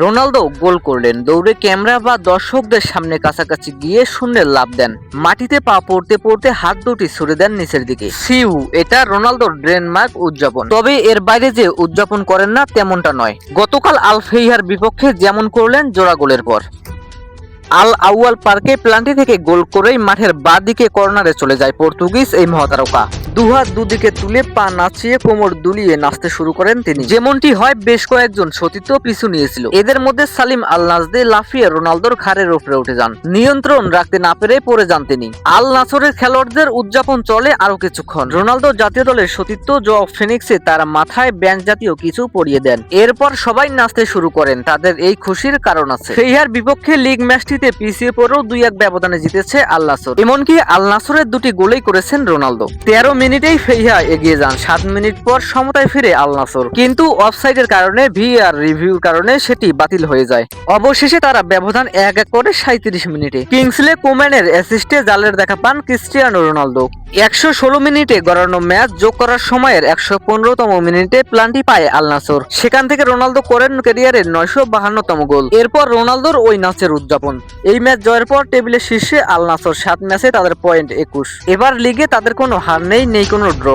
Ronaldo গোল করলেন। দৌড়ে camera বা দর্শকদের সামনে কাছাকাছি গিয়ে শূন্যের লাভ দেন। মাটিতে পা পড়তে পড়তে হাত দুটি ছুড়ে দেন নিচের দিকে। সিউ এটা রোনালদোর ড্রেনমার্ক উদযাপন। তবে এর বাইরে যে উদযাপন করেন না, তেমনটা নয়। গতকাল আলফেইহার বিপক্ষে যেমন করলেন, জোড়া গোলের পর। আল আউয়াল পার্কে প্লান্টি থেকে গোল করেই মাঠের বাঁ দিকে কর্নারে চলে যায় পর্তুগিজ এই মহাতারকা। দুহাত দুদিকে তুলে পা নাচিয়ে কোমর দুলিয়ে নাচতে শুরু করেন তিনি। যেমনটি হয় বেশ কয়েকজন সতীর্থ পিছু নিয়েছিল। এদের মধ্যে সালিম আল নাজদে, লাফিয়ে রোনালদোর ঘাড়ের উপরে উঠে যান। নিয়ন্ত্রণ রাখতে না পেরে পড়ে যান তিনি। আল নাসরের খেলোয়াড়দের উদযাপন চলে আরও কিছুক্ষণ। রোনালদো জাতীয় দলের সতীর্থ জো ফিনিক্সে তার মাথায় ব্যান্ড জাতীয় কিছু পরিয়ে দেন। এরপর সবাই নাচতে শুরু করেন। তাদের এই খুশির কারণ আছে। সেইহার বিপক্ষে লিগ ম্যাচটিতে পিছিয়ে পড়েও দুই এক ব্যবধানে জিতেছে আল নাসর। এমনকি আল নাসরের দুটি গোলেই করেছেন রোনালদো। তেরো মিনিটেই ফেইহা এগিয়ে যান, সাত মিনিট পর সমতায় ফিরে আল নাসর। কিন্তু অফসাইডের কারণে, ভিআর রিভিউর কারণে সেটি বাতিল হয়ে যায়। অবশেষে তারা ব্যবধান এক এক করে সাঁত্রিশ মিনিটে। কিংসলে কোম্যানের অ্যাসিস্টে জালের দেখা পান ক্রিস্টিয়ানো রোনালদো। একশো ষোলো মিনিটে গড়ানো ম্যাচ যোগ করার সময়ের একশো পনেরোতম মিনিটে প্লান্টি পায় আল নাসর। সেখান থেকে রোনালদো করেন ক্যারিয়ারের নয়শো বাহান্নতম গোল। এরপর রোনালদোর ওই নাচের উদযাপন। এই ম্যাচ জয়ের পর টেবিলের শীর্ষে আল নাসর সাত ম্যাচে তাদের পয়েন্ট একুশ। এবার লিগে তাদের কোনো হার নেই নেই কোনো ড্র।